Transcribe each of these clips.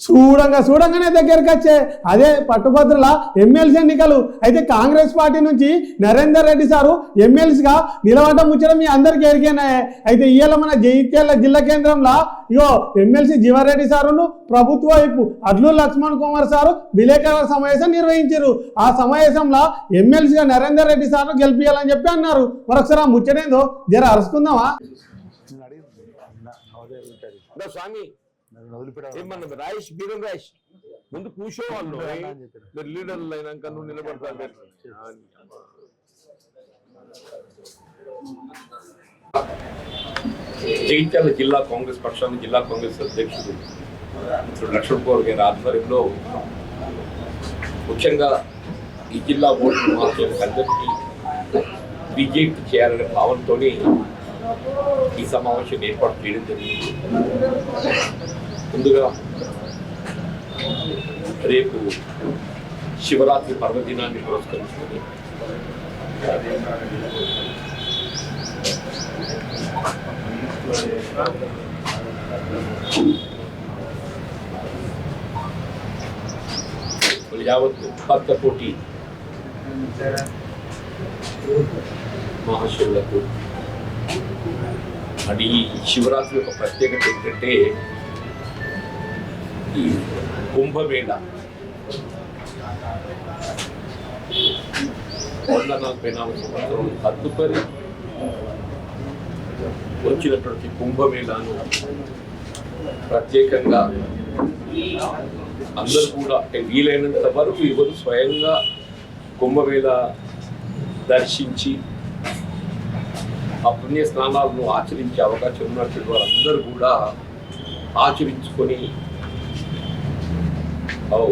చూడంగా చూడంగానే దగ్గరికి వచ్చే అదే పట్టుభద్రుల ఎమ్మెల్సీ ఎన్నికలు. అయితే కాంగ్రెస్ పార్టీ నుంచి నరేందర్ రెడ్డి సారు ఎమ్మెల్సీగా నిలబడడం ముచ్చడం మీ అందరికీ ఎరికేనాయే అయితే ఇవాళ మన జైత్యాల జిల్లా కేంద్రంలో ఇగో ఎమ్మెల్సీ జీవారెడ్డి సారును ప్రభుత్వ వైపు అడ్లు లక్ష్మణ్ కుమార్ సారు విలేకరుల సమావేశం నిర్వహించారు. ఆ సమావేశంలో ఎమ్మెల్సీగా నరేందర్ రెడ్డి సార్ను గెలిపించాలని చెప్పి అన్నారు. మరొకసారి ఆ ముచ్చటేందో జర అరుచుకుందామా స్వామి. నన్ను వదిలిపెట్టాలి. ఏమన్నా రాయిష్ బీరం రాయిష్ ముందు కూర్చోవాళ్ళు. మీరు లీడర్లు అయినాక నువ్వు నిలబడతావు మీరు. జగిత్యాల జిల్లా కాంగ్రెస్ పక్షాన్ని జిల్లా కాంగ్రెస్ అధ్యక్షుడు మిత్రుడు లక్ష్మణ్ కౌర్ గారి ఆధ్వర్యంలో ముఖ్యంగా ఈ జిల్లా ఓటు మార్కెట్ అందరికీ బీజేపీ చేయాలనే భావంతో ఈ సమావేశం ఏర్పాటు చేయడం జరిగింది ముందుగా రేపు శివరాత్రి పర్వదినాన్ని పురస్కరించుకొని యావత్ భక్త కోటి మహాశివులకు. అది శివరాత్రి యొక్క ప్రత్యేకత ఏంటంటే ఈ కుంభమేళ. వంద నలభై నాలుగు సంవత్సరం తదుపరి వచ్చినటువంటి కుంభమేళాను ప్రత్యేకంగా అందరూ కూడా అంటే వీలైనంత వరకు ఎవరు స్వయంగా కుంభమేళ దర్శించి ఆ పుణ్య స్నానాలను ఆచరించే అవకాశం ఉన్నటువంటి వారందరూ కూడా ఆచరించుకొని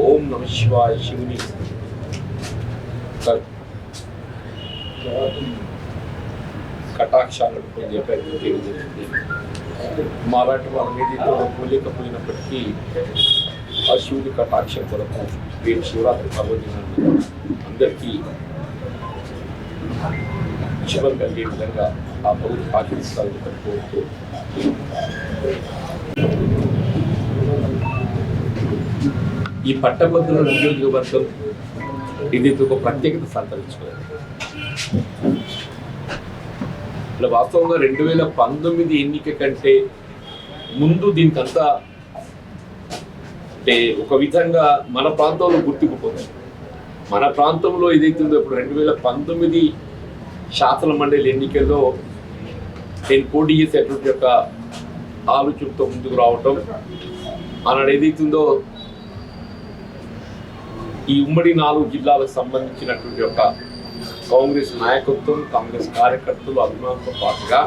ఓం నమ శివాయ శివుని క- కటాక్షాలను పొందే ప్రయత్నం చేయడం మాలాంటి వాళ్ళ మీద పోలేకపోయినప్పటికీ ఆ శివుని కటాక్షం కొరకు రేపు శివరాత్రి పర్వదినాన్ని అందరికీ శుభం కలిగే విధంగా ఆ ప్రభుత్వం ఆచరిస్తారని కోరుతూ ఈ పట్టభద్రుల నియోజకవర్గం ఇది ఒక ప్రత్యేకత సంతరించుకోవాలి ఇలా వాస్తవంగా రెండు వేల పంతొమ్మిది ఎన్నిక కంటే ముందు దీనికంతా అంటే ఒక విధంగా మన ప్రాంతంలో గుర్తింపు పొందాలి మన ప్రాంతంలో ఏదైతుందో ఇప్పుడు రెండు వేల పంతొమ్మిది శాసన మండలి ఎన్నికల్లో నేను పోటీ చేసేటువంటి యొక్క ఆలోచనతో ముందుకు రావటం ఆనాడు ఏదైతుందో ఈ ఉమ్మడి నాలుగు జిల్లాలకు సంబంధించినటువంటి యొక్క కాంగ్రెస్ నాయకత్వం కాంగ్రెస్ కార్యకర్తలు అభిమానులతో పాటుగా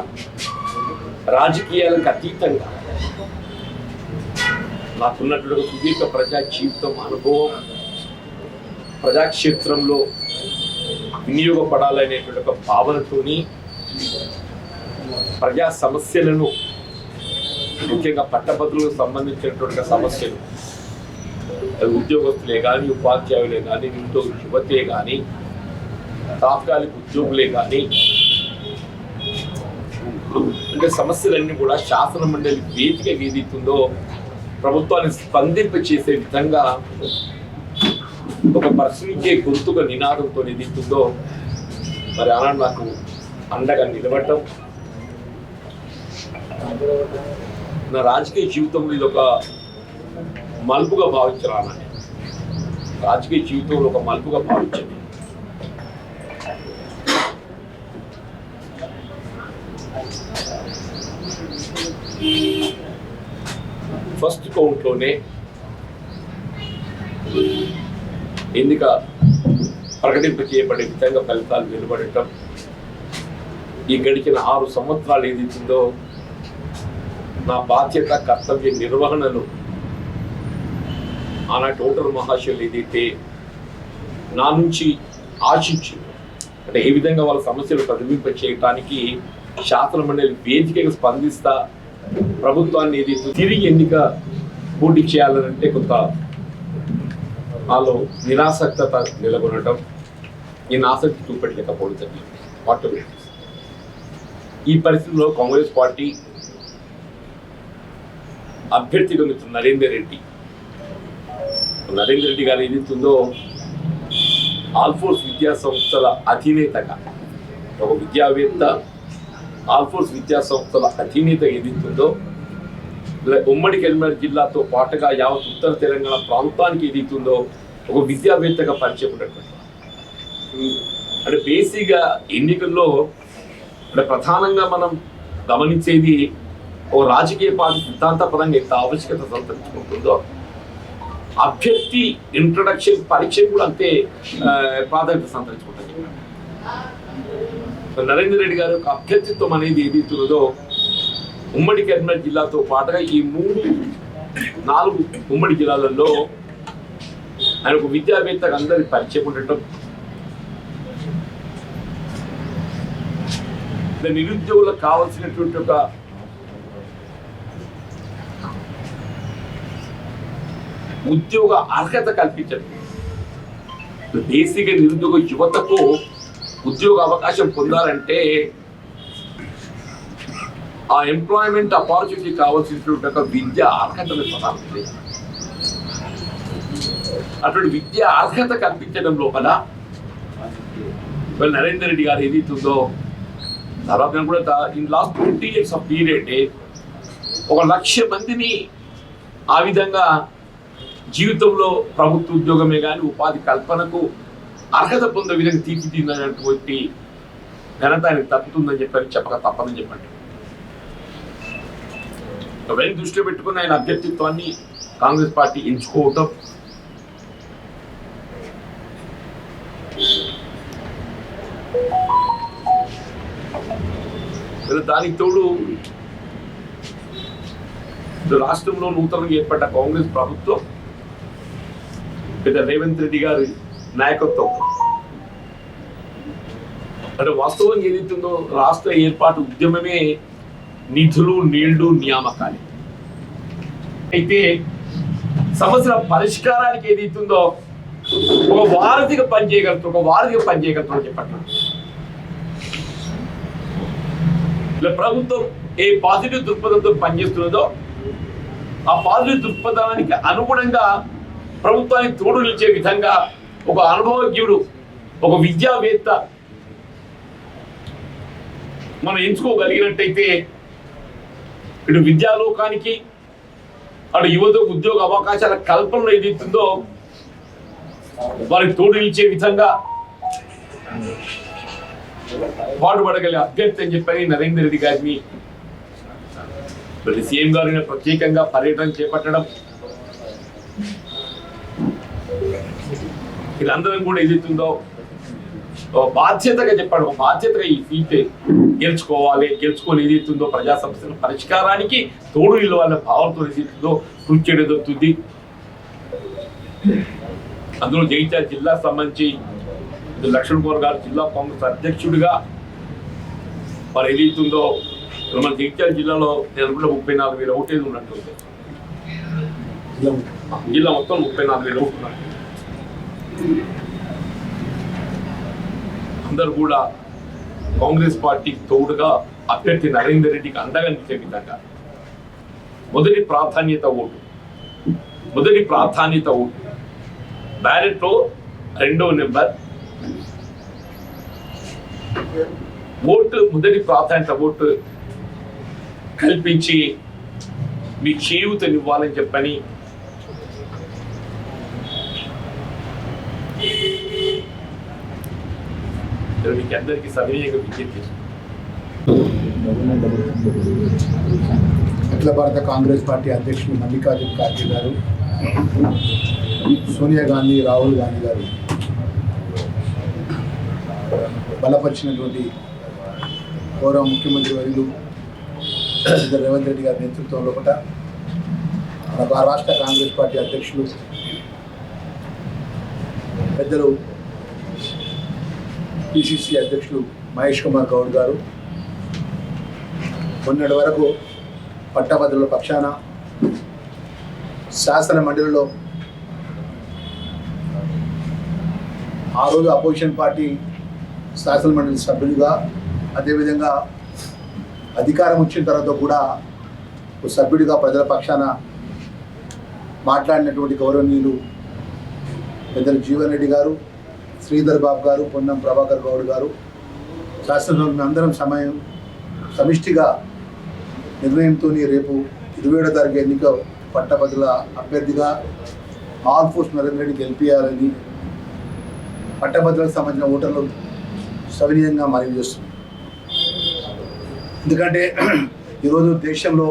రాజకీయాలకు అతీతంగా నాకున్నటువంటి సుదీర్ఘ ప్రజా జీవితం అనుభవం ప్రజాక్షేత్రంలో వినియోగపడాలనేటువంటి ఒక భావనతోని ప్రజా సమస్యలను ముఖ్యంగా పట్టభద్రులకు సంబంధించినటువంటి సమస్యలు అది ఉద్యోగస్తులే కానీ ఉపాధ్యాయులే కానీ నిరుద్యోగ యువతే కానీ తాత్కాలిక ఉద్యోగులే కానీ అంటే సమస్యలన్నీ కూడా శాసన మండలి వేదిక ఏదైతుందో ప్రభుత్వాన్ని స్పందింప చేసే విధంగా ఒక ప్రశ్నించే గొంతుక నినాదంతో నిధిస్తుందో మరి అలా నాకు అండగా నిలబడటం నా రాజకీయ జీవితంలో ఇది ఒక మలుపుగా భావించాలని రాజకీయ జీవితంలో ఒక మలుపుగా భావించండి ఫస్ట్ కౌంట్లోనే ఎన్నిక ప్రకటింప చేయబడే విధంగా ఫలితాలు వెలువడటం ఈ గడిచిన ఆరు సంవత్సరాలు ఏదిచ్చిందో నా బాధ్యత కర్తవ్య నిర్వహణను ఆనాటి ఓటర్ మహాశయులు ఏదైతే నా నుంచి ఆశించి అంటే ఏ విధంగా వాళ్ళ సమస్యలు ప్రతిబింప చేయడానికి శాసన మండలి వేదికగా స్పందిస్తా ప్రభుత్వాన్ని ఏదైతే తిరిగి ఎన్నిక పోటీ చేయాలనంటే కొంత నాలో నిరాసక్తత నెలకొనటం నేను ఆసక్తి చూపెట్టలేకపోవడం జరిగింది. ఆటోమేటిక్ ఈ పరిస్థితిలో కాంగ్రెస్ పార్టీ అభ్యర్థిగా మిత్రుడు నరేందర్ రెడ్డి. నరేంద్ర రెడ్డి గారు ఏదైతుందో ఆల్ఫోర్స్ విద్యా సంస్థల అధినేతగా ఒక విద్యావేత్త ఆల్ఫోర్స్ విద్యా సంస్థల అధినేత ఏదైతుందో ఇలా ఉమ్మడి కరీంనగర్ జిల్లాతో పాటుగా యావత్ ఉత్తర తెలంగాణ ప్రాంతానికి ఏదైతుందో ఒక విద్యావేత్తగా పరిచయం ఉన్నటువంటి అంటే బేసిక్గా ఎన్నికల్లో అంటే ప్రధానంగా మనం గమనించేది ఓ రాజకీయ పార్టీ సిద్ధాంతపరంగా ఎంత ఆవశ్యకత సంతరించుకుంటుందో అభ్యర్థి ఇంట్రడక్షన్ పరీక్ష కూడా అంతే ప్రాధాన్యత సంతరించుకుంటుంది. నరేంద్ర రెడ్డి గారి యొక్క అభ్యర్థిత్వం అనేది ఏదైతున్నదో ఉమ్మడి కరీంనగర్ జిల్లాతో పాటుగా ఈ మూడు నాలుగు ఉమ్మడి జిల్లాలలో ఆయన ఒక విద్యావేత్తకు అందరి పరిచయం ఉండటం. నిరుద్యోగులకు కావాల్సినటువంటి ఒక ఉద్యోగ అర్హత కల్పించడం. బేసిక్గా నిరుద్యోగ యువతకు ఉద్యోగ అవకాశం పొందాలంటే ఆ ఎంప్లాయ్మెంట్ ఆపర్చునిటీ కావాల్సినటువంటి ఒక విద్య అర్హతను ప్రధానం అటువంటి విద్య అర్హత కల్పించడం లోపల ఇవాళ నరేందర్ రెడ్డి గారు ఏదైతుందో తర్వాత కూడా in last twenty years of period ఒక లక్ష మందిని ఆ విధంగా జీవితంలో ప్రభుత్వ ఉద్యోగమే కానీ ఉపాధి కల్పనకు అర్హత పొందే విధంగా తీర్చిదిద్దినటువంటి ఘనత ఆయనకు తప్పుతుందని చెప్పని చెప్పక తప్పదని చెప్పండి. ఒకవేళ దృష్టిలో పెట్టుకుని ఆయన అభ్యర్థిత్వాన్ని కాంగ్రెస్ పార్టీ ఎంచుకోవటం దానికి తోడు రాష్ట్రంలో నూతనంగా ఏర్పడ్డ కాంగ్రెస్ ప్రభుత్వం పెద్ద రేవంత్ రెడ్డి గారి నాయకత్వం. అంటే వాస్తవం ఏదైతుందో రాష్ట్ర ఏర్పాటు ఉద్యమమే నిధులు నీళ్ళు నియామకాలు. అయితే సమస్యల పరిష్కారానికి ఏదైతుందో ఒక వారధిగా పనిచేయగలుగుతాం ఒక వారధిగా పనిచేయగలుగుతాం చెప్పండి ఇలా ప్రభుత్వం ఏ పాజిటివ్ దృక్పథంతో పనిచేస్తున్నదో ఆ పాజిటివ్ దృక్పథానికి అనుగుణంగా ప్రభుత్వానికి తోడు నిలిచే విధంగా ఒక అనుభవజ్ఞుడు ఒక విద్యావేత్త మనం ఎంచుకోగలిగినట్టయితే ఇటు విద్యాలోకానికి అటు యువతకు ఉద్యోగ అవకాశాల కల్పనలో ఏదైతుందో వారికి తోడు నిలిచే విధంగా పాటుపడగల అభ్యర్థి అని చెప్పని నరేందర్ రెడ్డి గారిని మరి సీఎం గారిని ప్రత్యేకంగా పర్యటన చేపట్టడం. వీళ్ళందరం కూడా ఏదైతుందో బాధ్యతగా చెప్పాడు. బాధ్యతగా ఈ సీట్ గెలుచుకోవాలి. గెలుచుకొని ఏదైతుందో ప్రజా సమస్యల పరిష్కారానికి తోడు నిలవాలనే భావంతో ఏదైతుందో కృషి చేయడం జరుగుతుంది. అందులో జగిత్యాల జిల్లాకు సంబంధించి లక్ష్మణ్ కుమార్ గారు జిల్లా కాంగ్రెస్ అధ్యక్షుడిగా మరి ఏదైతుందో మన జగిత్యాల జిల్లాలో నేను ముప్పై నాలుగు వేల ఓటేది ఉన్నట్టుంది జిల్లా మొత్తం ముప్పై నాలుగు వేల ఓట్లు ఉన్నట్టు అందరూ కూడా కాంగ్రెస్ పార్టీకి తోడుగా అభ్యర్థి నరేందర్ రెడ్డికి అండగా నిలిచే విధంగా మొదటి ప్రాధాన్యత ఓటు. మొదటి ప్రాధాన్యత ఓటు. బ్యాలెట్లో రెండవ నెంబర్ ఓటు మొదటి ప్రాధాన్యత ఓటు కల్పించి మీ చేయూతనివ్వాలని చెప్పని మీకు అందరికీ సవినీయంగా విజ్ఞప్తి అఖిల భారత కాంగ్రెస్ పార్టీ అధ్యక్షుడు మల్లికార్జున ఖార్గే గారు. సోనియా గాంధీ రాహుల్ గాంధీ గారు బలపరిచినటువంటి గౌరవ ముఖ్యమంత్రి వర్యులు రేవంత్ రెడ్డి గారి నేతృత్వంలో కూడా మన రాష్ట్ర కాంగ్రెస్ పార్టీ అధ్యక్షులు పెద్దలు పిసిసి అధ్యక్షులు మహేష్ కుమార్ గౌడ్ గారు. మొన్నటి వరకు పట్టభద్రుల పక్షాన శాసన మండలిలో ఆ రోజు అపోజిషన్ పార్టీ శాసన మండలి సభ్యులుగా అదేవిధంగా అధికారం వచ్చిన తర్వాత కూడా ఒక సభ్యుడిగా ప్రజల పక్షాన మాట్లాడినటువంటి గౌరవనీయులు పెద్దలు జీవన్ రెడ్డి గారు శ్రీధర్ బాబు గారు పొన్నం ప్రభాకర్ గౌడ్ గారు శాసనసభ్యులు అందరం సమయం సమిష్టిగా నిర్ణయంతో రేపు ఇరవై ఏడో తారీఖు ఎన్నిక పట్టభద్రుల అభ్యర్థిగా ఆల్ ఫోర్స్ నరేంద్ర రెడ్డి గెలిపించాలని పట్టభద్రులకు సంబంధించిన ఓటర్లు సవినీయంగా మనవి చేస్తుంది ఎందుకంటే ఈరోజు దేశంలో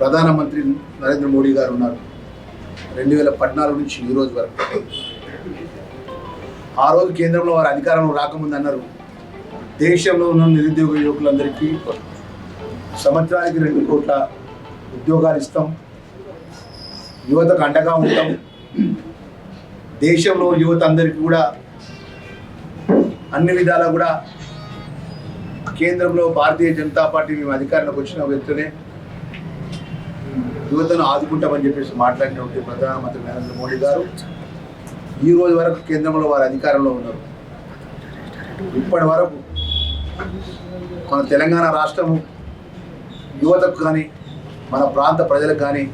ప్రధానమంత్రి నరేంద్ర మోడీ గారు ఉన్నారు. రెండు వేల పద్నాలుగు నుంచి ఈ రోజు వరకు. ఆ రోజు కేంద్రంలో వారు అధికారంలో రాకముందు అన్నారు దేశంలో ఉన్న నిరుద్యోగ యువకులందరికీ సంవత్సరానికి రెండు కోట్ల ఉద్యోగాలు ఇస్తాం. యువతకు అండగా ఉంటాం. దేశంలో యువత అందరికీ కూడా అన్ని విధాలా కూడా కేంద్రంలో భారతీయ జనతా పార్టీ మేము అధికారంలోకి వచ్చిన వ్యక్తులే. యువతను ఆదుకుంటామని చెప్పేసి మాట్లాడినటువంటి ప్రధానమంత్రి నరేంద్ర మోడీ గారు. ఈ రోజు వరకు కేంద్రంలో వారు అధికారంలో ఉన్నారు. ఇప్పటి వరకు మన తెలంగాణ రాష్ట్రం యువతకు కానీ మన ప్రాంత ప్రజలకు కానీ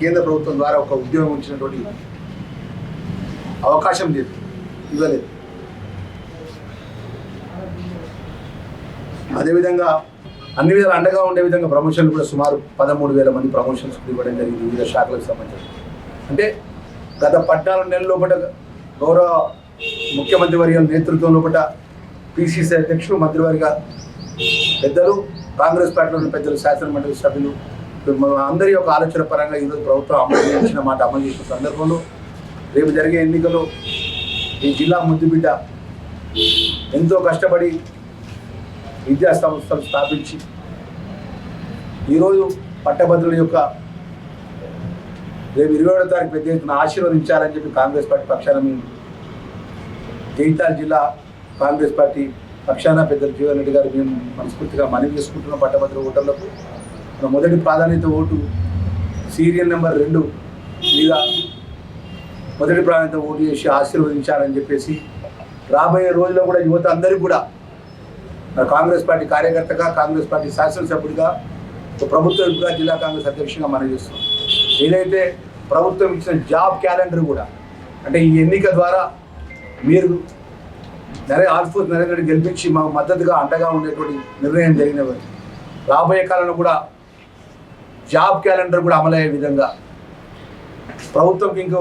కేంద్ర ప్రభుత్వం ద్వారా ఒక ఉద్యోగం ఇచ్చినటువంటి అవకాశం లేదు. ఇవ్వలేదు. అదేవిధంగా అన్ని విధాలు అండగా ఉండే విధంగా ప్రమోషన్లు కూడా సుమారు పదమూడు వేల మంది ప్రమోషన్స్ ఇవ్వడం జరిగింది వివిధ శాఖలకు సంబంధించి. అంటే గత పద్నాలుగు నెలల లోపల గౌరవ ముఖ్యమంత్రి వర్గం నేతృత్వం లోపల పిసిసి అధ్యక్షులు మంత్రివర్గ పెద్దలు కాంగ్రెస్ పార్టీలోని పెద్దలు శాసనమండలి సభ్యులు అందరి యొక్క ఆలోచన పరంగా ఈరోజు ప్రభుత్వం అమలు చేసిన మాట అమలు చేసిన సందర్భంలో రేపు జరిగే ఎన్నికలు ఈ జిల్లా ముద్దుబిడ్డ ఎంతో కష్టపడి విద్యా సంస్థలు స్థాపించి ఈరోజు పట్టభద్రుల యొక్క రేపు ఇరవై ఏడో తారీఖు పెద్ద ఎత్తున ఆశీర్వదించాలని చెప్పి కాంగ్రెస్ పార్టీ పక్షాన మేము జైతాల్ జిల్లా కాంగ్రెస్ పార్టీ పక్షాన పెద్దలు జీవన్ రెడ్డి గారు మేము మనస్ఫూర్తిగా మనవి చేసుకుంటున్నాం పట్టభద్రుల ఓటర్లకు. మన మొదటి ప్రాధాన్యత ఓటు సీరియల్ నెంబర్ రెండు మీద మొదటి ప్రాంతం ఓటు చేసి ఆశీర్వదించాలని చెప్పేసి రాబోయే రోజుల్లో కూడా యువత అందరూ కూడా కాంగ్రెస్ పార్టీ కార్యకర్తగా కాంగ్రెస్ పార్టీ శాసనసభ్యుడిగా ఒక ప్రభుత్వంగా జిల్లా కాంగ్రెస్ అధ్యక్షుడిగా మనం చేస్తున్నాం. ఏదైతే ప్రభుత్వం ఇచ్చిన జాబ్ క్యాలెండర్ కూడా అంటే ఈ ఎన్నిక ద్వారా మీరు నరే ఆల్ఫోస్ నరేంద్ర గెలిపించి మాకు మద్దతుగా అండగా ఉండేటువంటి నిర్ణయం జరిగినవి రాబోయే కాలంలో కూడా జాబ్ క్యాలెండర్ కూడా అమలయ్యే విధంగా ప్రభుత్వంకి ఇంకో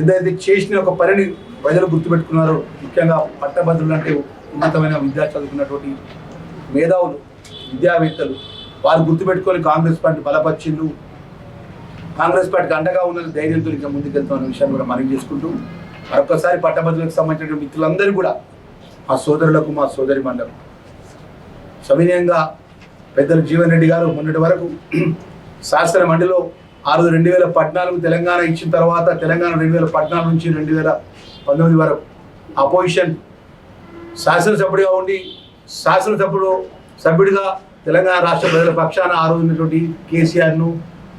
ఏదైతే చేసిన ఒక పనిని ప్రజలు గుర్తుపెట్టుకున్నారు. ముఖ్యంగా పట్టభద్రులు అంటే ఉన్నతమైన విద్యా చదువుకున్నటువంటి మేధావులు విద్యావేత్తలు వారు గుర్తుపెట్టుకొని కాంగ్రెస్ పార్టీ బలపరిచిండు కాంగ్రెస్ పార్టీకి అండగా ఉన్న ధైర్యంతో ఇంకా ముందుకెళ్తున్న విషయాన్ని కూడా మనం చేసుకుంటూ మరొకసారి పట్టభద్రులకు సంబంధించిన మిత్రులందరూ కూడా మా సోదరులకు మా సోదరి మండలం సవినయంగా పెద్దలు జీవన్ రెడ్డి గారు మొన్నటి వరకు శాసన మండలిలో ఆ రోజు రెండు వేల పద్నాలుగు తెలంగాణ ఇచ్చిన తర్వాత తెలంగాణ రెండు వేల పద్నాలుగు నుంచి రెండు వేల పంతొమ్మిది వరకు అపోజిషన్ శాసనసభ్యుడిగా ఉండి శాసనసభ్యుడు సభ్యుడిగా తెలంగాణ రాష్ట్ర ప్రజల పక్షాన ఆ రోజు ఉన్నటువంటి కేసీఆర్ను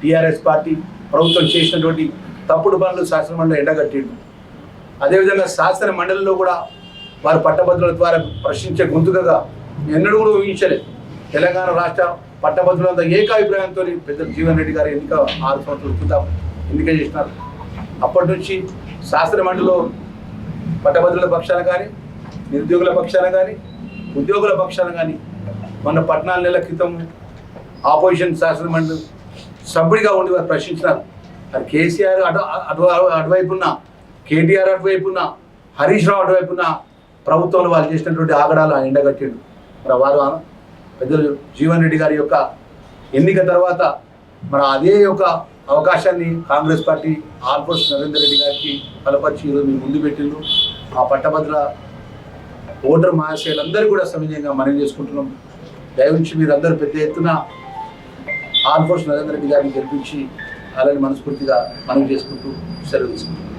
టీఆర్ఎస్ పార్టీ ప్రభుత్వం చేసినటువంటి తప్పుడు పనులు శాసనమండలి ఎండగట్టిండు. అదేవిధంగా శాసన మండలిలో కూడా వారు పట్టభద్రుల ద్వారా ప్రశ్నించే గొంతుకగా ఎన్నడూ కూడా ఊహించలేదు. తెలంగాణ రాష్ట్ర పట్టభద్రులంతా ఏకాభిప్రాయంతో పెద్ద జీవన్ రెడ్డి గారు ఎన్నిక ఆరు సంవత్సరాల క్రితం ఎన్నిక చేసినారు. అప్పటి నుంచి శాస్త్రమండలిలో పట్టభద్రుల పక్షాన కానీ నిరుద్యోగుల పక్షాన కానీ ఉద్యోగుల పక్షాన కానీ మొన్న పద్నాలుగు నెలల క్రితం ఆపోజిషన్ శాసనమండలి సభ్యుడిగా ఉండి వారు ప్రశ్నించినారు. అది కేసీఆర్ అటు అటు అటువైపు ఉన్న కేటీఆర్ అటువైపు ఉన్న హరీష్ రావు అటువైపు ఉన్న ప్రభుత్వంలో వాళ్ళు చేసినటువంటి ఆగడాలు ఆయన ఎండగట్టిండు. మరి వారు పెద్దలు జీవన్ రెడ్డి గారి యొక్క ఎన్నిక తర్వాత మరి అదే యొక్క అవకాశాన్ని కాంగ్రెస్ పార్టీ ఆల్ఫోర్స్ నరేందర్ రెడ్డి గారికి బలపరిచి ఈరోజు మీ ముందు పెట్టిండ్రు. ఆ పట్టభద్ర ఓటర్ మహాశయులందరూ కూడా సవినయంగా మనం చేసుకుంటున్నాం. దయవుంచి మీరందరూ పెద్ద ఎత్తున ఆల్ఫోర్స్ నరేంద్ర రెడ్డి గారిని గెలిపించి అలాగే మనస్ఫూర్తిగా మనం చేసుకుంటూ సెలవు తీసుకుంటున్నాం.